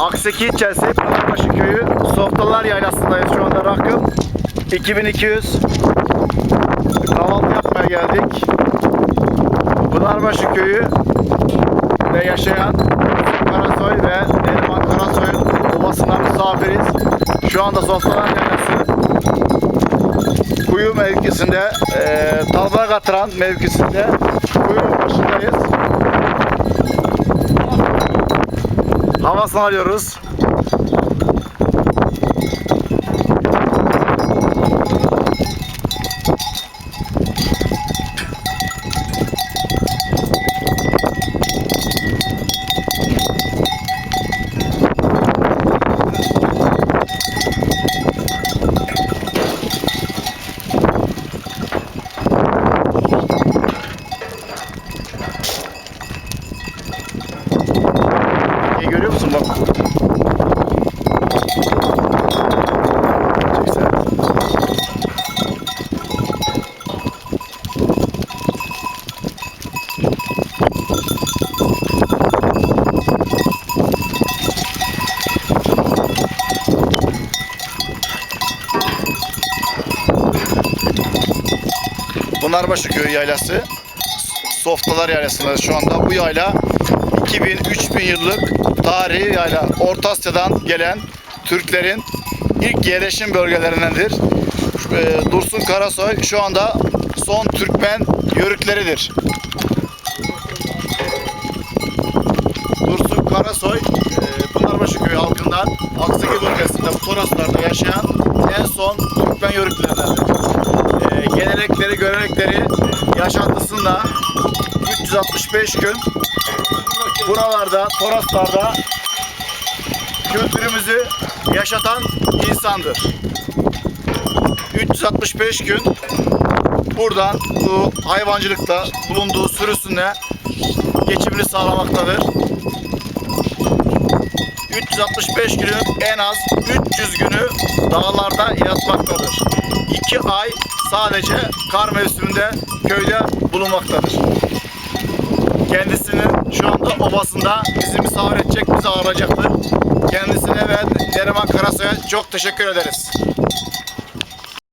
Akseki ilçesi Pınarbaşı köyü Softalar Yaylası'ndayız şu anda rakım 2200 kahvaltı yapmaya geldik. Pınarbaşı köyü de yaşayan Karasoy ve Neriman Karasoy'un obasına misafiriz. Şu anda Softalar Yaylası kuyu mevkisinde, e, Talbara Katıran mevkisinde kuyunun başındayız. Havasını alıyoruz. Pınarbaşı Köyü yaylası. Softalar yaylasında şu anda. Bu yayla 2000-3000 yıllık tarihi yayla. Orta Asya'dan gelen Türklerin ilk yerleşim bölgelerindendir. Ee, Dursun Karasoy şu anda son Türkmen yörükleridir. Dursun Karasoy, e, Pınarbaşı köyü halkından Aksaki bölgesinde bu yaşayan en son Türkmen yörüklerindendir. Gelenekleri, görenekleri, yaşantısında 365 gün buralarda, Toroslarda kültürümüzü yaşatan insandır. 365 gün buradan bu hayvancılıkta bulunduğu sürüsünde geçimini sağlamaktadır. 365 günün en az 300 günü dağlarda yatmaktadır. 2 ay sadece kar mevsiminde köyde bulunmaktadır. Kendisinin şu anda obasında bizi misafir edecek, bizi ağırlayacaktır. Kendisine ve Neriman Karasay'a çok teşekkür ederiz.